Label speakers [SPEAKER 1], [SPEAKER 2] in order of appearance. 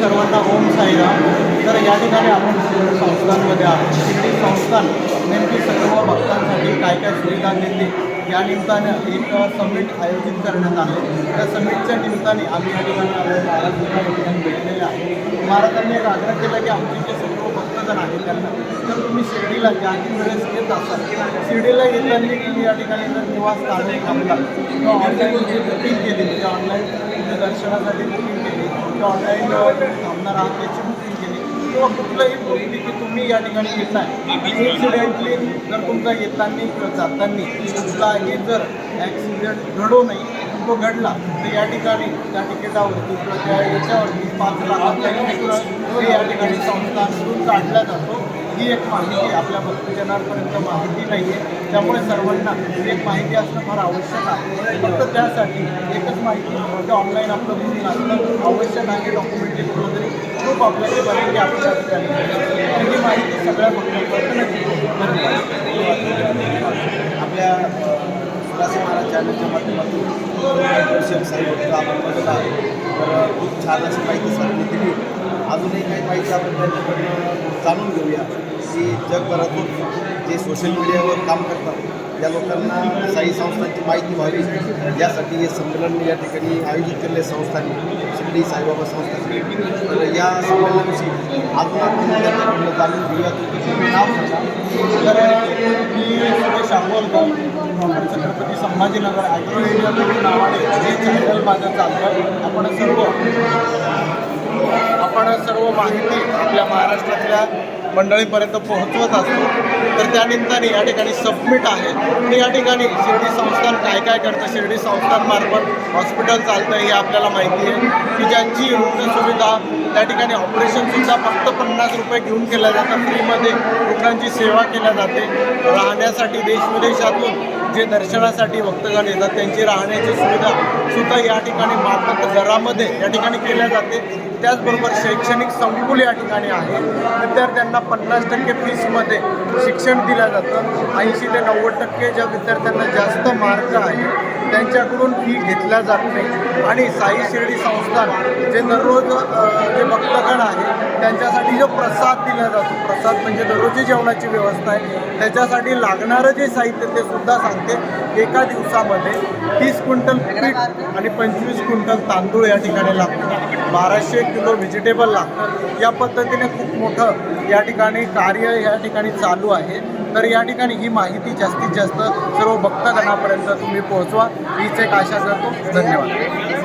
[SPEAKER 1] सर्वांना ओम साईराम तर या ठिकाणी आपण शिर्डी संस्थांमध्ये आहोत. शिर्डी संस्थान नेमकी सर्व भक्तांसाठी काय काय सुविधा देते या निमित्तानं एक समिट आयोजित करण्यात आलं. त्या समिटच्या निमित्ताने आम्ही या ठिकाणी महाराजांना ठिकाणी भेटलेले आहे. महाराजांनी एक आग्रह केला की आमचे जे सर्व भक्तजण आहेत त्यांना तर तुम्ही शिर्डीला ज्या वेळेस येत असाल? शिर्डीला येताना तुम्ही या ठिकाणी जर निवासस्थान थांबला किंवा ऑनलाईन बुकिंग केली म्हणजे ऑनलाईन दर्शनासाठी बुकिंग केली ऑनलाईन थांबणार आहात याची बुकिंग केली किंवा कुठलंही गोष्टी की तुम्ही या ठिकाणी येताय. इन्सिडेंटली जर तुमचा येताना जाताना कुठलाही जर ॲक्सिडेंट घडू नये तो घडला तर या ठिकाणी त्या तिकिटावरती किंवा त्या याच्यावरती पाच लाख या ठिकाणी संस्थांकडून काढला जातो. ही एक माहिती आपल्या भक्तजनांपर्यंत माहिती नाही आहे त्यामुळे सर्वांना एक माहिती असणं फार आवश्यक आहे. फक्त त्यासाठी एकच माहिती म्हणजे की ऑनलाईन आपलं बुकिंग असणं आवश्यक आहे डॉक्युमेंटरी कुठलं तरी. खूप आपल्याला बरेच आवश्यक आहे तर ही माहिती सगळ्या भक्तांपर्यंत
[SPEAKER 2] आपल्या सुरासी महाराज चॅनलच्या माध्यमातून दर्शन आपण बघत आहोत तर खूप छान अशी माहिती सरकारने दिली अजूनही काही माहिती आपण त्यांच्याकडनं जाणून घेऊया. की जगभरातून जे सोशल मीडियावर काम करतात या लोकांना साई संस्थांची माहिती व्हावी यासाठी हे संमेलन या ठिकाणी आयोजित केलेले संस्थांनी शिर्डी साईबाबा संस्थांनी तर या संमेलनाविषयी अजून आपण त्यांच्याकडनं जाणून घेऊया नाव सांगा
[SPEAKER 1] तर मी Suresh Ambolkar proper Chhatrapati Sambhajinagar agro India नावाने हे चॅनल माझं चालतं आपण सर्व आपण सर्व माहिती आपल्या महाराष्ट्रातल्या मंडळीपर्यंत पोहोचवत असतो. तर त्यानिमित्ताने या ठिकाणी सबमिट आहे. आणि या ठिकाणी शिर्डी संस्थान काय काय करतं शिर्डी संस्थांमार्फत हॉस्पिटल चालतं हे आपल्याला माहिती आहे. की ज्यांची रुग्णसुविधा त्या ठिकाणी ऑपरेशनसुद्धा फक्त पन्नास रुपये घेऊन केल्या जातात. फ्रीमध्ये रुग्णांची सेवा केल्या जाते. राहण्यासाठी देशविदेशातून जे दर्शनासाठी भक्तगण येतात त्यांची राहण्याची सुविधा सुद्धा या ठिकाणी माफक घरामध्ये या ठिकाणी केल्या जाते. त्याचबरोबर शैक्षणिक संकुल या ठिकाणी आहे. विद्यार्थ्यांना पन्नास टक्के फीसमध्ये शिक्षण दिलं जातं. ऐंशी ते नव्वद टक्के ज्या विद्यार्थ्यांना जास्त मार्क आहे त्यांच्याकडून फी घेतल्या जात नाही. आणि साई शिर्डी संस्थान जे दररोज जे भक्तगण आहे त्यांच्यासाठी जो प्रसाद दिला जातो प्रसाद म्हणजे दररोजची जेवणाची व्यवस्था आहे. त्याच्यासाठी लागणारं जे साहित्य ते सुद्धा सांगते. एका दिवसामध्ये तीस क्विंटल पीठ आणि पंचवीस क्विंटल तांदूळ या ठिकाणी लागतो बाराशे किलो व्हेजिटेबल लागतं या पद्धतीने खूप मोठं या ठिकाणी कार्य या ठिकाणी चालू आहे. तर या ठिकाणी ही माहिती जास्तीत जास्त सर्व भक्तगणापर्यंत तुम्ही पोहोचवा. हीच एक आशा करतो. धन्यवाद.